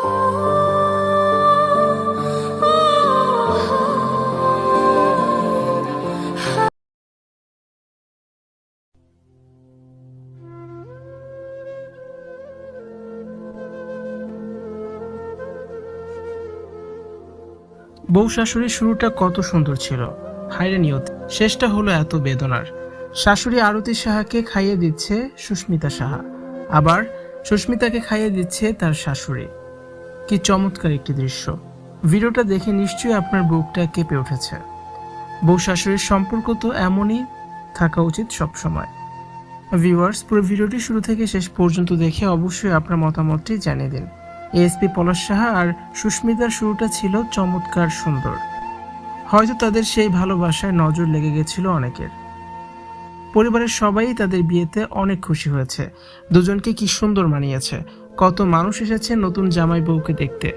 বউ শাশুড়ির শুরুটা কত সুন্দর ছিল। হাইরে নিয়ত। শেষটা হলো এত বেদনার। শাশুড়ি আরতি সাহাকে খাইয়ে দিচ্ছে সুস্মিতা সাহা। আবার সুস্মিতাকে খাইয়ে দিচ্ছে তার শাশুড়ি। কি চমৎকার একটি দৃশ্য। ভিডিওটা দেখে নিশ্চয়ই আপনার বুকটা কেঁপে উঠেছে। বউ শাশুড়ির সম্পর্ক তো এমনই থাকা উচিত সবসময়। ভিউয়ার্স পুরো ভিডিওটি শুরু থেকে শেষ পর্যন্ত দেখে অবশ্যই আপনার মতামতটি জানিয়ে দিন। এএসপি পলাশ সাহা আর সুস্মিতার শুরুটা ছিল চমৎকার সুন্দর। হয়তো তাদের সেই ভালোবাসায় নজর লেগে গেছিল অনেকের। পরিবারের সবাই তাদের বিয়েতে অনেক খুশি হয়েছে। দুজনকে কি সুন্দর মানিয়েছে। কত মানুষ এসেছে নতুন জামাই বউকে দেখতে।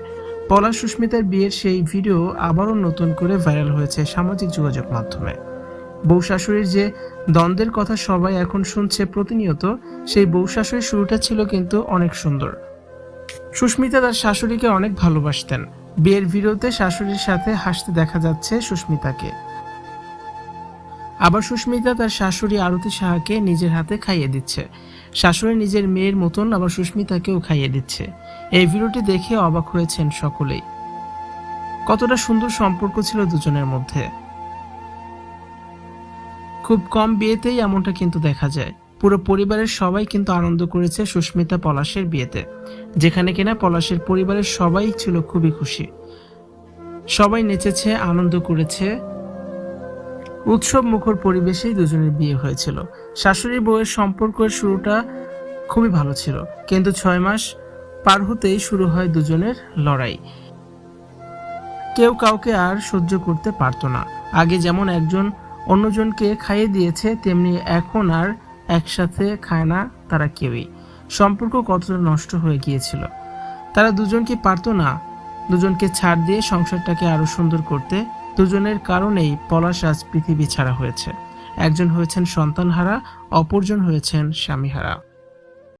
পলাশ সুস্মিতার বিয়ের সেই ভিডিও আবারও নতুন করে ভাইরাল হয়েছে সামাজিক যোগাযোগ মাধ্যমে। বউ শাশুড়ির যে দ্বন্দ্বের কথা সবাই এখন শুনছে প্রতিনিয়ত, সেই বউ শাশুড়ির শুরুটা ছিল কিন্তু অনেক সুন্দর। সুস্মিতা তার শাশুড়িকে অনেক ভালোবাসতেন। বিয়ের ভিডিওতে শাশুড়ির সাথে হাসতে দেখা যাচ্ছে সুস্মিতাকে। আবার সুস্মিতা তার শাশুড়ি আরতি সাহাকে নিজের হাতে খাইয়ে দিচ্ছে। শাশুড়ি নিজের মেয়ের মতন আবার সুস্মিতাকেও খাইয়ে দিচ্ছে। এই ভিডিওটি দেখে অবাক হয়েছেন সকলেই। কতটা সুন্দর সম্পর্ক ছিল দুজনের মধ্যে। খুব কম বিয়েতেই এমনটা কিন্তু দেখা যায়। পুরো পরিবারের সবাই কিন্তু আনন্দ করেছে সুস্মিতা পলাশের বিয়েতে। যেখানে কিনা পলাশের পরিবারের সবাই ছিল খুবই খুশি। সবাই নেচেছে, আনন্দ করেছে। উৎসব মুখর পরিবেশেই দুজনের বিয়ে হয়েছিল। শাশুড়ি বউয়ের সম্পর্কের শুরুটা খুবই ভালো ছিল, কিন্তু ছয় মাস পার হতেই শুরু হয় দুজনের লড়াই। কেউ কাউকে আর সহ্য করতে পারতো না। আগে যেমন একজন অন্যজনকে খাইয়ে দিয়েছে, তেমনি এখন আর একসাথে খায় না তারা কেউই। সম্পর্ক কতটা নষ্ট হয়ে গিয়েছিল। তারা দুজন কি পারতো না। দুজনকে ছাড় দিয়ে সংসারটাকে আরও সুন্দর করতে দুজনের কারণেই পলাশ আজ পৃথিবী ছাড়া হয়েছে। একজন হয়েছেন সন্তানহারা অপরজন হয়েছেন স্বামীহারা।